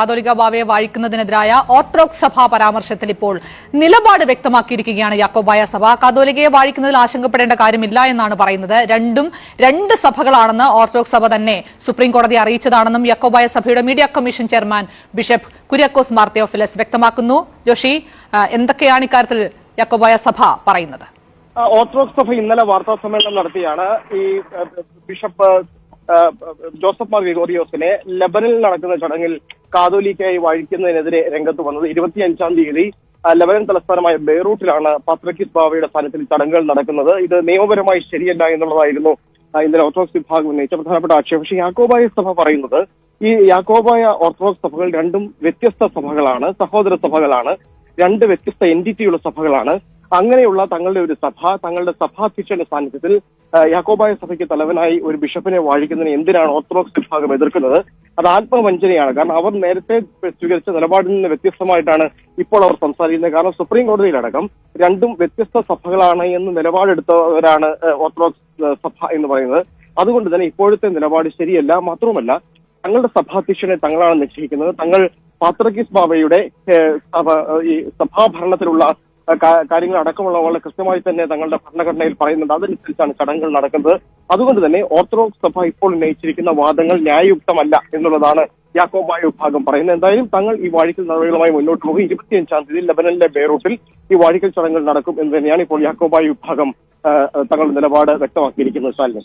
കാതോലിക ബാവയെ വാഴിക്കുന്നതിനെതിരായ orthodox സഭാ പരാമർശത്തിൽ ഇപ്പോൾ നിലപാട് വ്യക്തമാക്കിയിരിക്കുകയാണ് യാക്കോബായ സഭ. കാതോലികയെ വാഴിക്കുന്നതിൽ ആശങ്കപ്പെടേണ്ട കാര്യമില്ല എന്നാണ് പറയുന്നത്. രണ്ടും രണ്ട് സഭകളാണെന്ന് ഓർത്തഡോക്സ് സഭ തന്നെ സുപ്രീം കോടതി അറിയിച്ചതാണെന്നും യാക്കോബായ സഭയുടെ media commission chairman bishop Kuriakose Mar Theophilus വ്യക്തമാക്കുന്നു. ജോഷി എന്തൊക്കെയാണ് ഇക്കാര്യത്തിൽ യാക്കോബായ സഭ പറയുന്നത്? ഓർത്തഡോക്സ് സഭ ഇന്നലെ വാർത്താ സമ്മേളനം നടത്തിയാണ്. ഈ ബിഷപ്പ് ജോസഫ് മാർ ഗ്രിഗോറിയോസിനെ ലബനിൽ നടക്കുന്ന ചടങ്ങിൽ കാതോലിക്കായി വഴിക്കുന്നതിനെതിരെ രംഗത്ത് വന്നത് ഇരുപത്തിയഞ്ചാം തീയതി ലബനൻ തലസ്ഥാനമായ ബെയ്റൂട്ടിലാണ് പത്രക്കിസ് ബാവയുടെ സ്ഥാനത്തിൽ ചടങ്ങുകൾ നടക്കുന്നത്. ഇത് നിയമപരമായി ശരിയല്ല എന്നുള്ളതായിരുന്നു ഇന്നലെ ഓർത്തഡോക്സ് വിഭാഗം ഉന്നയിച്ച പ്രധാനപ്പെട്ട ആക്ഷേപം. പക്ഷേ യാക്കോബായ സഭ പറയുന്നത് ഈ യാക്കോബായ ഓർത്തഡോക്സ് സഭകൾ രണ്ടും വ്യത്യസ്ത സഭകളാണ് സഹോദര സഭകളാണ് രണ്ട് വ്യത്യസ്ത എന്റിറ്റിയുള്ള സഭകളാണ്. അങ്ങനെയുള്ള തങ്ങളുടെ ഒരു സഭ തങ്ങളുടെ സഭാധ്യക്ഷന്റെ സാന്നിധ്യത്തിൽ യാക്കോബായ സഭയ്ക്ക് തലവനായി ഒരു ബിഷപ്പിനെ വാഴിക്കുന്നതിന് എന്തിനാണ് ഓർത്തഡോക്സ് വിഭാഗം എതിർക്കുന്നത്? അത് ആത്മവഞ്ചനയാണ്. കാരണം അവർ നേരത്തെ സ്വീകരിച്ച നിലപാടിൽ നിന്ന് വ്യത്യസ്തമായിട്ടാണ് ഇപ്പോൾ അവർ സംസാരിക്കുന്നത്. കാരണം സുപ്രീം കോടതിയിലടക്കം രണ്ടും വ്യത്യസ്ത സഭകളാണ് എന്ന് നിലപാടെടുത്തവരാണ് ഓർത്തഡോക്സ് സഭ എന്ന് പറയുന്നത്. അതുകൊണ്ട് തന്നെ ഇപ്പോഴത്തെ നിലപാട് ശരിയല്ല. മാത്രവുമല്ല തങ്ങളുടെ സഭാധ്യക്ഷനെ തങ്ങളാണ് നിശ്ചയിക്കുന്നത്. തങ്ങൾ പാത്രകിസ് ബാബയുടെ സഭാഭരണത്തിലുള്ള കാര്യങ്ങൾ അടക്കമുള്ള വളരെ കൃത്യമായി തന്നെ തങ്ങളുടെ ഭരണഘടനയിൽ പറയുന്നുണ്ട്. അതനുസരിച്ചാണ് ചടങ്ങുകൾ നടക്കുന്നത്. അതുകൊണ്ട് തന്നെ ഓർത്തഡോക്സ് സഭ ഇപ്പോൾ ഉന്നയിച്ചിരിക്കുന്ന വാദങ്ങൾ ന്യായയുക്തമല്ല എന്നുള്ളതാണ് യാക്കോബായ വിഭാഗം പറയുന്നത്. എന്തായാലും തങ്ങൾ ഈ വാഴിക്കൽ നടപടികളുമായി മുന്നോട്ട് പോകും. ഇരുപത്തിയഞ്ചാം തീയതി ലബനനിലെ ബേറൂട്ടിൽ ഈ വാഴിക്കൽ ചടങ്ങുകൾ നടക്കും എന്ന് തന്നെയാണ് ഇപ്പോൾ യാക്കോബായ വിഭാഗം തങ്ങളുടെ നിലപാട് വ്യക്തമാക്കിയിരിക്കുന്നത്. ശാലിനി.